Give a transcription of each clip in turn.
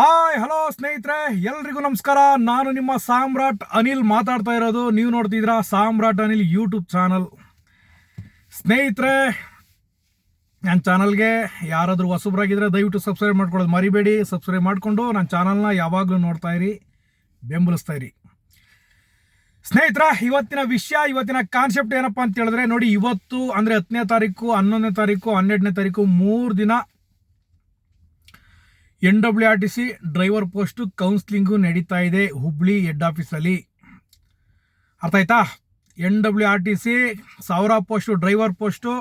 Hi, hello ಸ್ನೇಹಿತರೆ, ಎಲ್ರಿಗೂ ನಮಸ್ಕಾರ. ನಾನು ನಿಮ್ಮ ಸಾಮ್ರಾಟ್ ಅನಿಲ್ ಮಾತಾಡ್ತಾ ಇರೋದು. ನೀವು ನೋಡ್ತಿದ್ದೀರಾ ಸಾಮ್ರಾಟ್ ಅನಿಲ್ ಯೂಟ್ಯೂಬ್ ಚಾನಲ್ ಸ್ನೇಹಿತರೆ, ನನ್ನ ಚಾನಲ್ಗೆ ಯಾರಾದರೂ ಹೊಸಬ್ರಾಗಿದ್ದರೆ ದಯವಿಟ್ಟು ಸಬ್ಸ್ಕ್ರೈಬ್ ಮಾಡ್ಕೊಳ್ಳೋದು ಮರಿಬೇಡಿ. ಸಬ್ಸ್ಕ್ರೈಬ್ ಮಾಡಿಕೊಂಡು ನನ್ನ ಚಾನಲ್ನ ಯಾವಾಗಲೂ ನೋಡ್ತಾ ಇರಿ, ಬೆಂಬಲಿಸ್ತಾ ಇರಿ. ಸ್ನೇಹಿತರ, ಇವತ್ತಿನ ವಿಷಯ, ಇವತ್ತಿನ ಕಾನ್ಸೆಪ್ಟ್ ಏನಪ್ಪ ಅಂತ ಹೇಳಿದ್ರೆ, ನೋಡಿ, ಇವತ್ತು ಅಂದರೆ ಹತ್ತನೇ ತಾರೀಕು, ಹನ್ನೊಂದನೇ ತಾರೀಕು, ಹನ್ನೆರಡನೇ ತಾರೀಕು, ಮೂರು ದಿನ N W R T C driver post counselling ನಡೀತಾ ಇದೆ ಹುಬ್ಳಿ ಹೆಡ್ ಆಫೀಸಲ್ಲಿ. ಅರ್ಥ ಆಯ್ತಾ? N W R T C ಸಾವಿರ ಪೋಸ್ಟು, ಡ್ರೈವರ್ ಪೋಸ್ಟು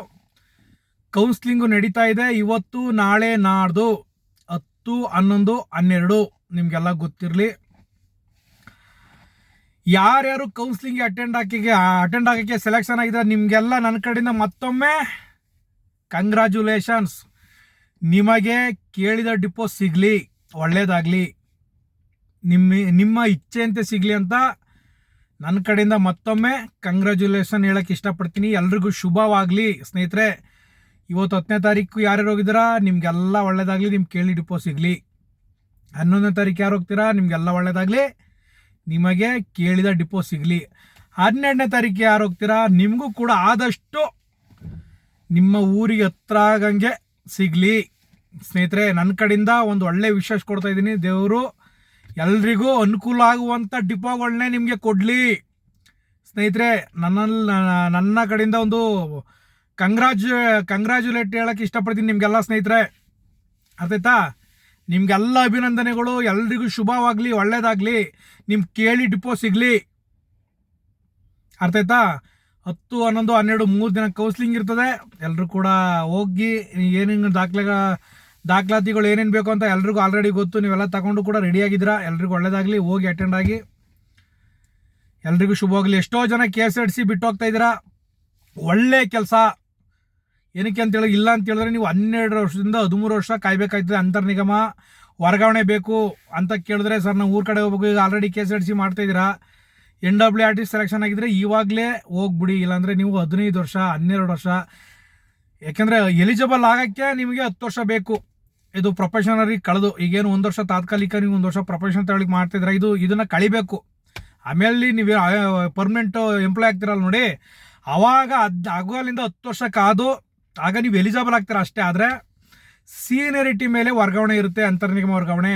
ಕೌನ್ಸ್ಲಿಂಗು ನಡೀತಾ ಇದೆ ಇವತ್ತು, ನಾಳೆ, ನಾಡ್ದು ಹತ್ತು, ಹನ್ನೊಂದು, ಹನ್ನೆರಡು. ನಿಮಗೆಲ್ಲ ಗೊತ್ತಿರಲಿ. ಯಾರ್ಯಾರು ಕೌನ್ಸ್ಲಿಂಗ್ಗೆ ಅಟೆಂಡ್ ಹಾಕಿಗೆ ಅಟೆಂಡ್ ಆಗೋಕ್ಕೆ ಸೆಲೆಕ್ಷನ್ ಆಗಿದ್ದಾರೆ ನಿಮಗೆಲ್ಲ ನನ್ನ ಕಡೆಯಿಂದ ಮತ್ತೊಮ್ಮೆ ಕಂಗ್ರ್ಯಾಚುಲೇಷನ್ಸ್ ನಿಮಗೆ ಕೇಳಿದ ಡಿಪೋ ಸಿಗಲಿ, ಒಳ್ಳೇದಾಗಲಿ, ನಿಮ್ಮ ನಿಮ್ಮ ಇಚ್ಛೆಯಂತೆ ಸಿಗಲಿ ಅಂತ ನನ್ನ ಕಡೆಯಿಂದ ಮತ್ತೊಮ್ಮೆ ಕಂಗ್ರ್ಯಾಚುಲೇಷನ್ ಹೇಳಕ್ಕೆ ಇಷ್ಟಪಡ್ತೀನಿ. ಎಲ್ರಿಗೂ ಶುಭವಾಗಲಿ. ಸ್ನೇಹಿತರೆ, ಇವತ್ತು ಹತ್ತನೇ ತಾರೀಕು ಯಾರ್ಯಾರು ಹೋಗಿದ್ದೀರಾ? ನಿಮಗೆಲ್ಲ ಒಳ್ಳೇದಾಗಲಿ. ನಿಮ್ಗೆ ಕೇಳಿ ಡಿಪೋ ಸಿಗಲಿ. ಹನ್ನೊಂದನೇ ತಾರೀಕು ಯಾರು ಹೋಗ್ತೀರಾ? ನಿಮಗೆಲ್ಲ ಒಳ್ಳೇದಾಗಲಿ. ನಿಮಗೆ ಕೇಳಿದ ಡಿಪೋ ಸಿಗಲಿ. ಹನ್ನೆರಡನೇ ತಾರೀಕು ಯಾರು ಹೋಗ್ತೀರಾ? ನಿಮಗೂ ಕೂಡ ಆದಷ್ಟು ನಿಮ್ಮ ಊರಿಗೆ ಹತ್ರ ಆಗಂಗೆ ಸಿಗಲಿ. ಸ್ನೇಹಿತರೆ ನನ್ನ ಕಡೆಯಿಂದ ಒಂದು ಒಳ್ಳೆ ವಿಶ್ವಾಸ ಕೊಡ್ತಾ ಇದ್ದೀನಿ. ದೇವರು ಎಲ್ರಿಗೂ ಅನುಕೂಲ ಆಗುವಂಥ ಡಿಪೋಗಳನ್ನೇ ನಿಮಗೆ ಕೊಡಲಿ. ಸ್ನೇಹಿತರೆ ನನ್ನಲ್ಲಿ ನನ್ನ ಕಡೆಯಿಂದ ಒಂದು ಕಂಗ್ರಾಜು ಕಂಗ್ರ್ಯಾಚುಲೇಟ್ ಹೇಳೋಕ್ಕೆ ಇಷ್ಟಪಡ್ತೀನಿ ನಿಮಗೆಲ್ಲ ಸ್ನೇಹಿತರೆ. ಅರ್ಥಾಯ್ತಾ ನಿಮಗೆಲ್ಲ ಅಭಿನಂದನೆಗಳು. ಎಲ್ರಿಗೂ ಶುಭವಾಗಲಿ ಒಳ್ಳೆಯದಾಗಲಿ ನಿಮ್ಗೆ ಕೇಳಿ ಡಿಪೋ ಸಿಗಲಿ. ಅರ್ಥಾಯ್ತಾ ಹತ್ತು, ಹನ್ನೊಂದು, ಹನ್ನೆರಡು, ಮೂರು ದಿನ ಕೌನ್ಸಿಲಿಂಗ್ ಇರ್ತದೆ. ಎಲ್ಲರೂ ಕೂಡ ಹೋಗಿ ಏನೇನು ದಾಖಲೆ ದಾಖಲಾತಿಗಳು ಏನೇನು ಬೇಕು ಅಂತ ಎಲ್ರಿಗೂ ಆಲ್ರೆಡಿ ಗೊತ್ತು. ನೀವೆಲ್ಲ ತಗೊಂಡು ಕೂಡ ರೆಡಿಯಾಗಿದ್ದೀರಾ ಎಲ್ರಿಗೂ ಒಳ್ಳೇದಾಗಲಿ. ಹೋಗಿ ಅಟೆಂಡ್ ಆಗಿ. ಎಲ್ರಿಗೂ ಶುಭವಾಗಲಿ ಎಷ್ಟೋ ಜನ ಕೆ ಎಸ್ ಆರ್ ಬಿಟ್ಟು ಹೋಗ್ತಾ ಇದ್ದೀರಾ? ಒಳ್ಳೆ ಕೆಲಸ. ಏನಕ್ಕೆ ಅಂತ ಹೇಳಿದ್ರೆ ಇಲ್ಲ ಅಂತ ಹೇಳಿದ್ರೆ ನೀವು ಹನ್ನೆರಡು ವರ್ಷದಿಂದ ಹದಿಮೂರು ವರ್ಷ ಕಾಯ್ಬೇಕಾಯ್ತದೆ ಅಂತರ್ನಿಗಮ ವರ್ಗಾವಣೆ ಬೇಕು ಅಂತ ಕೇಳಿದ್ರೆ, ಸರ್, ನಾವು ಊರ ಕಡೆ ಹೋಗ್ಬೇಕು. ಈಗ ಆಲ್ರೆಡಿ ಕೆ ಎಸ್ ಆರ್ ಮಾಡ್ತಾ N W R T selection ಆಗಿದ್ರೆ ಇವಾಗಲೇ ಹೋಗ್ಬಿಡಿ, ಇಲ್ಲಾಂದರೆ ನೀವು ಹದಿನೈದು ವರ್ಷ, ಹನ್ನೆರಡು ವರ್ಷ, ಯಾಕೆಂದರೆ ಎಲಿಜಿಬಲ್ ಆಗೋಕ್ಕೆ ನಿಮಗೆ ಹತ್ತು ವರ್ಷ ಬೇಕು. ಇದು ಪ್ರೊಫೆಷನರಿ ಕಳೆದು, ಈಗೇನು ಒಂದು ವರ್ಷ ತಾತ್ಕಾಲಿಕ ನೀವು ಒಂದು ವರ್ಷ ಪ್ರೊಫೆಷನ್ ತಗೊಳ್ಳಿಕ್ಕೆ ಮಾಡ್ತಿದ್ರೆ ಇದು ಇದನ್ನು ಕಳಿಬೇಕು. ಆಮೇಲೆ ನೀವು ಪರ್ಮನೆಂಟ್ ಎಂಪ್ಲಾಯ್ ಆಗ್ತಿರಲ್ಲ ನೋಡಿ, ಅವಾಗ ಅದು ಆಗೋಲಿಂದ ಹತ್ತು ವರ್ಷ ಕಾದು ಆಗ ನೀವು ಎಲಿಜಿಬಲ್ ಆಗ್ತೀರ ಅಷ್ಟೇ, ಆದರೆ ಸೀನಿಯರಿಟಿ ಮೇಲೆ ವರ್ಗಾವಣೆ ಇರುತ್ತೆ ಅಂತರ್ನಿಗಮ ವರ್ಗಾವಣೆ.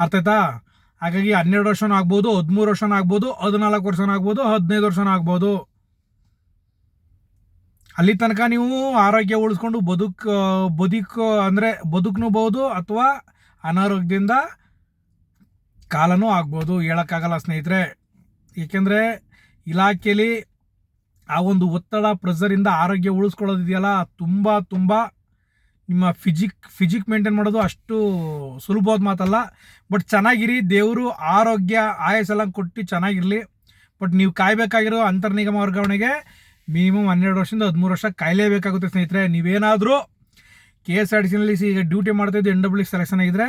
ಅರ್ಥ ಆಯ್ತಾ? ಹಾಗಾಗಿ ಹನ್ನೆರಡು ವರ್ಷನೂ ಆಗ್ಬೋದು, ಹದಿಮೂರು ವರ್ಷನೂ ಆಗ್ಬೋದು, ಹದಿನಾಲ್ಕು ವರ್ಷನೂ ಆಗ್ಬೋದು, ಹದಿನೈದು ವರ್ಷನೂ ಆಗ್ಬೋದು. ಅಲ್ಲಿ ತನಕ ನೀವು ಆರೋಗ್ಯ ಉಳಿಸ್ಕೊಂಡು ಬದುಕು ಬದುಕು ಅಂದರೆ ಬದುಕನೂಬಹುದು ಅಥವಾ ಅನಾರೋಗ್ಯದಿಂದ ಕಾಲನೂ ಆಗ್ಬೋದು ಹೇಳೋಕ್ಕಾಗಲ್ಲ ಸ್ನೇಹಿತರೆ. ಏಕೆಂದರೆ ಇಲಾಖೆಯಲ್ಲಿ ಆ ಒಂದು ಒತ್ತಡ ಪ್ರೆಸರಿಂದ ಆರೋಗ್ಯ ಉಳಿಸ್ಕೊಳ್ಳೋದಿದೆಯಲ್ಲ, ತುಂಬ ತುಂಬ ನಿಮ್ಮ ಫಿಜಿಕ್ ಫಿಜಿಕ್ ಮೇಂಟೈನ್ ಮಾಡೋದು ಅಷ್ಟು ಸುಲಭವಾದ ಮಾತಲ್ಲ. ಬಟ್ ಚೆನ್ನಾಗಿರಿ, ದೇವರು ಆರೋಗ್ಯ ಆಯಸ್ಸೆಲ್ಲ ಕೊಟ್ಟು ಚೆನ್ನಾಗಿರಲಿ. ಬಟ್ ನೀವು ಕಾಯಬೇಕಾಗಿರೋ ಅಂತರ್ನಿಗಮ ವರ್ಗಾವಣೆಗೆ ಮಿನಿಮಮ್ ಹನ್ನೆರಡು ವರ್ಷದಿಂದ ಹದಿಮೂರು ವರ್ಷ ಕಾಯಲೇಬೇಕಾಗುತ್ತೆ ಸ್ನೇಹಿತರೆ. ನೀವೇನಾದರೂ ಕೆ ಎಸ್ ಆರ್ ಟಿ ಸಿನಲ್ಲಿ ಈಗ ಡ್ಯೂಟಿ ಮಾಡ್ತಾಯಿದ್ದು ಎನ್ ಡಬ್ಲ್ಯೂ ಸೆಲೆಕ್ಷನ್ ಆಗಿದ್ರೆ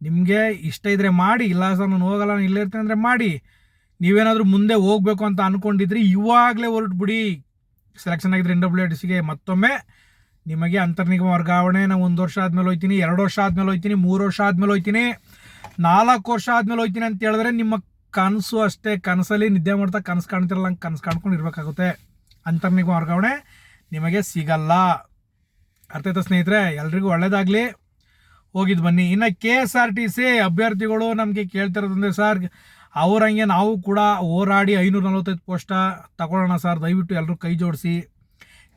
ನಿಮಗೆ ಇಷ್ಟ ಇದ್ದರೆ ಮಾಡಿ, ಇಲ್ಲ ಸರ್ ನಾನು ಹೋಗಲ್ಲ, ನಾನು ಇಲ್ಲೇ ಇರ್ತೀನಿ ಅಂದರೆ ಮಾಡಿ. ನೀವೇನಾದರೂ ಮುಂದೆ ಹೋಗಬೇಕು ಅಂತ ಅಂದ್ಕೊಂಡಿದ್ರಿ ಇವಾಗಲೇ ಹೊರಟ್ಬಿಡಿ. ಸೆಲೆಕ್ಷನ್ ಆಗಿದ್ರೆ ಎನ್ ಡಬ್ಲ್ಯೂ ಟಿ ಸಿಗೆ ಮತ್ತೊಮ್ಮೆ ನಿಮಗೆ ಅಂತರ್ನಿಗಮ ವರ್ಗಾವಣೆ, ನಾನು ಒಂದು ವರ್ಷ ಆದಮೇಲೆ ಹೋಯ್ತೀನಿ, ಎರಡು ವರ್ಷ ಆದಮೇಲೆ ಹೋಯ್ತೀನಿ, ಮೂರು ವರ್ಷ ಆದಮೇಲೆ ಹೋಯ್ತೀನಿ, ನಾಲ್ಕು ವರ್ಷ ಆದಮೇಲೆ ಹೋಯ್ತೀನಿ ಅಂತ ಹೇಳಿದ್ರೆ ನಿಮ್ಮ ಕನಸು ಅಷ್ಟೇ, ಕನಸಲ್ಲಿ ನಿದ್ದೆ ಮಾಡ್ತಾ ಕನಸು ಕಾಣ್ತಿರಲ್ಲ ಹಂಗೆ ಕನಸು ಕಾಣ್ಕೊಂಡು ಇರಬೇಕಾಗುತ್ತೆ. ಅಂತರ್ನಿಗಮ ವರ್ಗಾವಣೆ ನಿಮಗೆ ಸಿಗಲ್ಲ. ಅರ್ಥ ಆಯ್ತಾ ಸ್ನೇಹಿತರೆ? ಎಲ್ರಿಗೂ ಒಳ್ಳೇದಾಗಲಿ. ಹೋಗಿದ್ದು ಬನ್ನಿ. ಇನ್ನು K S R T C ಅಭ್ಯರ್ಥಿಗಳು ನಮಗೆ ಕೇಳ್ತಿರೋದಂದ್ರೆ ಸರ್ ಅವ್ರಂಗೆ ನಾವು ಕೂಡ ಹೋರಾಡಿ ಐನೂರ ನಲ್ವತ್ತೈದು ಪೋಸ್ಟ ತಗೊಳ್ಳೋಣ ಸರ್. ದಯವಿಟ್ಟು ಎಲ್ಲರೂ ಕೈ ಜೋಡಿಸಿ.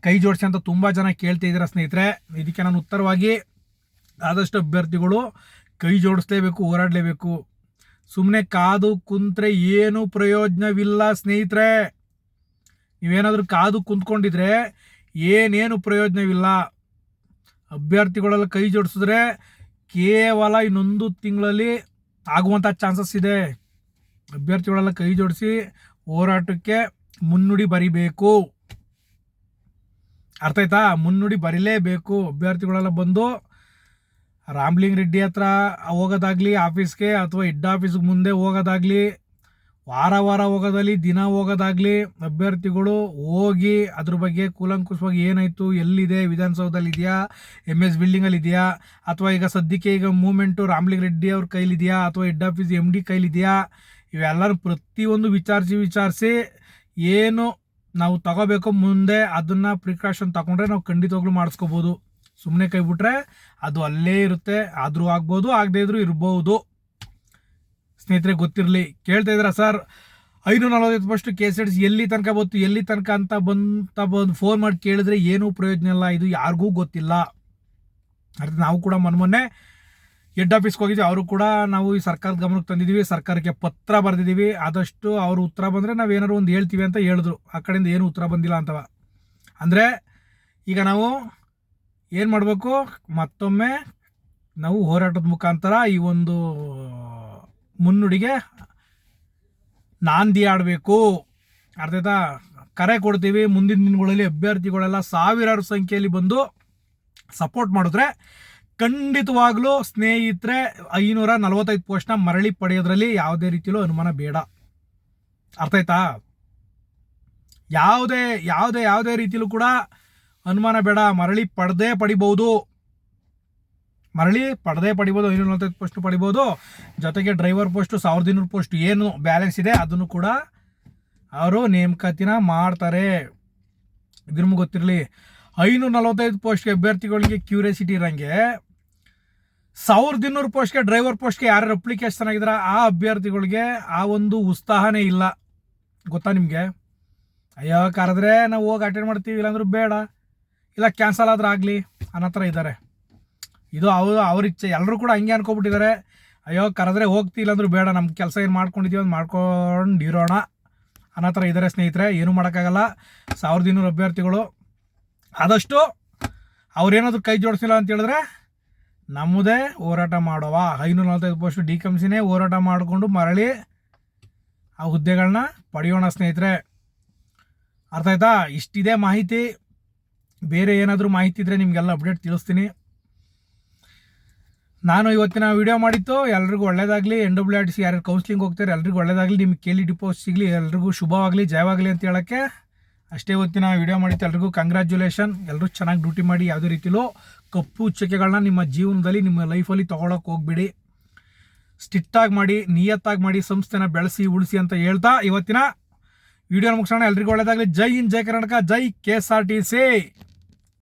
ಕೈ ಜೋಡಿಸಿ ಅಂತ ತುಂಬ ಜನ ಕೇಳ್ತಿದ್ದೀರಾ ಸ್ನೇಹಿತರೆ. ಇದಕ್ಕೆ ನಾನು ಉತ್ತರವಾಗಿ ಆದಷ್ಟು ಅಭ್ಯರ್ಥಿಗಳು ಕೈ ಜೋಡಿಸ್ಲೇಬೇಕು ಹೋರಾಡಲೇಬೇಕು ಸುಮ್ಮನೆ ಕಾದು ಕುಂತ್ರೆ ಏನು ಪ್ರಯೋಜನವಿಲ್ಲ ಸ್ನೇಹಿತರೆ. ನೀವೇನಾದರೂ ಕಾದು ಕುಂತ್ಕೊಂಡಿದ್ರೆ ಏನೇನು ಪ್ರಯೋಜನವಿಲ್ಲ. ಅಭ್ಯರ್ಥಿಗಳೆಲ್ಲ ಕೈ ಜೋಡಿಸಿದ್ರೆ ಕೇವಲ ಇನ್ನೊಂದು ತಿಂಗಳಲ್ಲಿ ಆಗುವಂಥ ಚಾನ್ಸಸ್ ಇದೆ. ಅಭ್ಯರ್ಥಿಗಳೆಲ್ಲ ಕೈ ಜೋಡಿಸಿ ಹೋರಾಟಕ್ಕೆ ಮುನ್ನುಡಿ ಬರಿಬೇಕು. ಅರ್ಥ ಆಯ್ತಾ? ಮುನ್ನುಡಿ ಬರೀಲೇಬೇಕು. ಅಭ್ಯರ್ಥಿಗಳೆಲ್ಲ ಬಂದು ರಾಮ್ಲಿಂಗ್ ರೆಡ್ಡಿ ಹತ್ರ ಹೋಗೋದಾಗ್ಲಿ ಆಫೀಸ್ಗೆ ಅಥವಾ ಹೆಡ್ ಆಫೀಸ್ಗೆ ಮುಂದೆ ಹೋಗೋದಾಗ್ಲಿ, ವಾರ ವಾರ ಹೋಗೋದಲ್ಲಿ ದಿನ ಹೋಗೋದಾಗ್ಲಿ ಅಭ್ಯರ್ಥಿಗಳು ಹೋಗಿ ಅದ್ರ ಬಗ್ಗೆ ಕೂಲಂಕುಷವಾಗಿ ಏನಾಯಿತು, ಎಲ್ಲಿದೆ, ವಿಧಾನಸೌಧದಲ್ಲಿ ಇದೆಯಾ ಎಂ ಎಸ್ ಬಿಲ್ಡಿಂಗಲ್ಲಿ ಇದೆಯಾ, ಅಥವಾ ಈಗ ಸದ್ಯಕ್ಕೆ ಈಗ ಮೂಮೆಂಟು ರಾಮ್ಲಿಂಗ್ ರೆಡ್ಡಿ ಅವ್ರ ಕೈಲಿದೆಯಾ ಅಥವಾ ಹೆಡ್ ಆಫೀಸ್ ಎಂ ಡಿ ಕೈಲಿದೆಯಾ ಇವೆಲ್ಲರೂ ಪ್ರತಿಯೊಂದು ವಿಚಾರಿಸಿ ವಿಚಾರಿಸಿ ಏನು ನಾವು ತಗೋಬೇಕು ಮುಂದೆ ಅದನ್ನು ಪ್ರಿಕಾಷನ್ ತಗೊಂಡ್ರೆ ನಾವು ಖಂಡಿತವಾಗ್ಲೂ ಮಾಡಿಸ್ಕೋಬೋದು. ಸುಮ್ಮನೆ ಕೈ ಬಿಟ್ರೆ ಅದು ಅಲ್ಲೇ ಇರುತ್ತೆ, ಆದರೂ ಆಗ್ಬೋದು, ಆಗದೇ ಇದ್ರೂ ಇರ್ಬೋದು. ಸ್ನೇಹಿತರೆ, ಗೊತ್ತಿರಲಿ. ಕೇಳ್ತಾ ಇದ್ದೀರಾ ಸರ್? ಐನೂರ ನಲವತ್ತೈದು ಫಸ್ಟ್ ಎಸ್ ಎಲ್ಲಿ ತನಕ ಬಂತು, ಎಲ್ಲಿ ತನಕ ಅಂತ ಬಂತ ಬಂದು ಫೋನ್ ಮಾಡಿ ಕೇಳಿದ್ರೆ ಏನೂ ಪ್ರಯೋಜನ ಇಲ್ಲ, ಇದು ಯಾರಿಗೂ ಗೊತ್ತಿಲ್ಲ. ಅರ್ಥ ನಾವು ಕೂಡ ಮೊನ್ನೆ ಹೆಡ್ ಆಫೀಸ್ಗೆ ಹೋಗಿದ್ವಿ. ಅವರು ಕೂಡ ನಾವು ಈ ಸರ್ಕಾರದ ಗಮನಕ್ಕೆ ತಂದಿದ್ದೀವಿ ಸರ್ಕಾರಕ್ಕೆ ಪತ್ರ ಬರೆದಿದ್ದೀವಿ ಆದಷ್ಟು ಅವರು ಉತ್ತರ ಬಂದರೆ ನಾವು ಏನಾದ್ರು ಒಂದು ಹೇಳ್ತೀವಿ ಅಂತ ಹೇಳಿದ್ರು. ಆ ಕಡೆಯಿಂದ ಏನು ಉತ್ತರ ಬಂದಿಲ್ಲ ಅಂತವ. ಅಂದರೆ ಈಗ ನಾವು ಏನು ಮಾಡಬೇಕು? ಮತ್ತೊಮ್ಮೆ ನಾವು ಹೋರಾಟದ ಮುಖಾಂತರ ಈ ಒಂದು ಮುನ್ನುಡಿಗೆ ನಾಂದಿ ಆಡಬೇಕು. ಅರ್ಥ ಕರೆ ಕೊಡ್ತೀವಿ. ಮುಂದಿನ ದಿನಗಳಲ್ಲಿ ಅಭ್ಯರ್ಥಿಗಳೆಲ್ಲ ಸಾವಿರಾರು ಸಂಖ್ಯೆಯಲ್ಲಿ ಬಂದು ಸಪೋರ್ಟ್ ಮಾಡಿದ್ರೆ ಖಂಡಿತವಾಗ್ಲೂ ಸ್ನೇಹಿತರೆ, ಐನೂರ ನಲವತ್ತೈದು ಪೋಸ್ಟ್ನ ಮರಳಿ ಪಡೆಯೋದ್ರಲ್ಲಿ ಯಾವುದೇ ರೀತಿಯಲ್ಲೂ ಅನುಮಾನ ಬೇಡ. ಅರ್ಥ ಆಯ್ತಾ? ಯಾವುದೇ ಯಾವುದೇ ಯಾವುದೇ ರೀತಿಯಲ್ಲೂ ಕೂಡ ಅನುಮಾನ ಬೇಡ. ಮರಳಿ ಪಡೆದೇ ಪಡಿಬಹುದು ಮರಳಿ ಪಡೆದೇ ಪಡಿಬೋದು, ಐನೂರ ನಲವತ್ತೈದು ಪೋಸ್ಟ್ ಪಡಿಬೋದು. ಜೊತೆಗೆ ಡ್ರೈವರ್ ಪೋಸ್ಟು, ಸಾವಿರದ ಇನ್ನೂರು ಪೋಸ್ಟ್ ಏನು ಬ್ಯಾಲೆನ್ಸ್ ಇದೆ, ಅದನ್ನು ಕೂಡ ಅವರು ನೇಮಕಾತಿನ ಮಾಡ್ತಾರೆ. ಇದು ನಿಮ್ಗೆ ಗೊತ್ತಿರಲಿ, ಐನೂರ ನಲವತ್ತೈದು ಪೋಸ್ಟ್ಗೆ ಅಭ್ಯರ್ಥಿಗಳಿಗೆ ಕ್ಯೂರಿಯಾಸಿಟಿ ಇರೋಂಗೆ ಸಾವಿರದ ಇನ್ನೂರು ಪೋಸ್ಟ್ಗೆ, ಡ್ರೈವರ್ ಪೋಸ್ಟ್ಗೆ ಯಾರು ಅಪ್ಲಿಕೇಶನ್ ಆಗಿದಾರ ಆ ಅಭ್ಯರ್ಥಿಗಳಿಗೆ ಆ ಒಂದು ಉತ್ಸಾಹನೇ ಇಲ್ಲ. ಗೊತ್ತಾ ನಿಮಗೆ? ಅಯ್ಯೋ, ಕರೆದ್ರೆ ನಾವು ಹೋಗಿ ಅಟೆಂಡ್ ಮಾಡ್ತೀವಿ, ಇಲ್ಲಾಂದ್ರೂ ಬೇಡ. ಇಲ್ಲ ಕ್ಯಾನ್ಸಲ್ ಆದ್ರೆ ಆಗಲಿ, ಅನ್ನೋ ಥರ ಇದ್ದಾರೆ ಇದು ಅವರು ಅವ್ರ ಇಚ್ಛೆ. ಎಲ್ಲರೂ ಕೂಡ ಹಂಗೆ ಅನ್ಕೊಬಿಟ್ಟಿದ್ದಾರೆ ಅಯ್ಯೋ, ಕರೆದ್ರೆ ಹೋಗ್ತಿಲ್ಲ ಅಂದ್ರೂ ಬೇಡ ನಮ್ಮ ಕೆಲಸ ಏನು ಮಾಡ್ಕೊಂಡಿದ್ದೀವಿ ಅಂತ ಮಾಡ್ಕೊಂಡು ಇರೋಣ ಅನ್ನೋ ಥರ ಇದ್ದಾರೆ ಸ್ನೇಹಿತರೆ. ಏನೂ ಮಾಡೋಕ್ಕಾಗಲ್ಲ. ಸಾವಿರದ ಇನ್ನೂರು ಅಭ್ಯರ್ಥಿಗಳು. ಆದಷ್ಟು ಅವ್ರೇನಾದರೂ ಕೈ ಜೋಡಿಸಿಲ್ಲ ಅಂತ ಹೇಳಿದ್ರೆ ನಮ್ಮದೇ ಹೋರಾಟ ಮಾಡುವ. ಐನೂರ ನಲ್ವತ್ತೈದು ಪೋಸ್ಟ್ ಡಿ ಕಂಸಿನೇ ಹೋರಾಟ ಮಾಡಿಕೊಂಡು ಮರಳಿ ಆ ಹುದ್ದೆಗಳನ್ನ ಪಡೆಯೋಣ ಸ್ನೇಹಿತರೆ. ಅರ್ಥ ಆಯ್ತಾ? ಇಷ್ಟಿದೆ ಮಾಹಿತಿ. ಬೇರೆ ಏನಾದರೂ ಮಾಹಿತಿ ಇದ್ದರೆ ನಿಮಗೆಲ್ಲ ಅಪ್ಡೇಟ್ ತಿಳಿಸ್ತೀನಿ. ನಾನು ಇವತ್ತಿನ ವಿಡಿಯೋ ಮಾಡಿತ್ತು ಎಲ್ರಿಗೂ ಒಳ್ಳೇದಾಗಲಿ. ಎನ್ ಡಬ್ಲ್ಯೂ ಆರ್ ಸಿ ಯಾರು ಕೌನ್ಸಿಲಿಂಗ್ ಹೋಗ್ತಾರೆ. ಎಲ್ರಿಗೂ ಒಳ್ಳೇದಾಗಲಿ. ನಿಮ್ಗೆ ಕೇಳಿ ಡಿಪೋಸ್ ಸಿಗಲಿ. ಎಲ್ರಿಗೂ ಶುಭವಾಗಲಿ, ಜಯವಾಗಲಿ ಅಂತ ಹೇಳೋಕ್ಕೆ ಅಷ್ಟೇ ಇವತ್ತಿನ ವಿಡಿಯೋ ಮಾಡಿತ್ತು ಎಲ್ರಿಗೂ ಕಂಗ್ರ್ಯಾಚುಲೇಷನ್ ಎಲ್ಲರೂ ಚೆನ್ನಾಗಿ ಡ್ಯೂಟಿ ಮಾಡಿ ಯಾವುದೇ ರೀತಿಲೂ ಕಪ್ಪು ಚುಕ್ಕೆಗಳನ್ನ ನಿಮ್ಮ ಜೀವನದಲ್ಲಿ, ನಿಮ್ಮ ಲೈಫಲ್ಲಿ ತೊಗೊಳಕ್ಕೆ ಹೋಗ್ಬಿಡಿ. ಸ್ಟಿಟ್ಟಾಗಿ ಮಾಡಿ, ನಿಯತ್ತಾಗಿ ಮಾಡಿ ಸಂಸ್ಥೆನ ಬೆಳೆಸಿ, ಉಳಿಸಿ ಅಂತ ಹೇಳ್ತಾ ಇವತ್ತಿನ ವಿಡಿಯೋ ಮುಗಿಸೋಣ. ಎಲ್ರಿಗೂ ಒಳ್ಳೆಯದಾಗಲಿ ಜೈ ಇನ್ ಜೈ ಕರ್ನಾಟಕ, ಜೈ K S R T C.